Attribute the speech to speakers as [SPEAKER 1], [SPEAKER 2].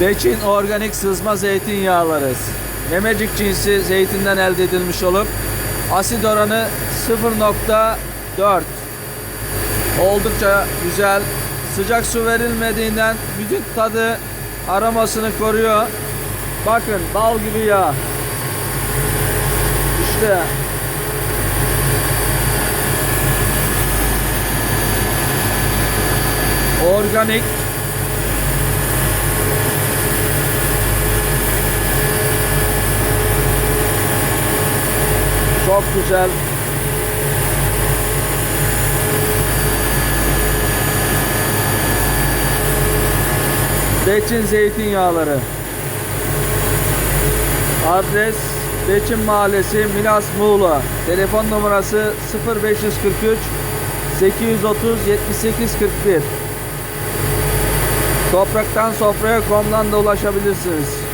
[SPEAKER 1] Beçin organik sızma zeytinyağları. Memecik cinsi zeytinden elde edilmiş olup asit oranı 0.4 oldukça güzel. Sıcak su verilmediğinden bütün tadı aromasını koruyor. Bakın bal gibi yağ. İşte organik çok güzel. Beçin zeytinyağları. Adres Beçin Mahallesi Milas Muğla. Telefon numarası 0543 830 7841 Topraktan sofraya komdan da ulaşabilirsiniz.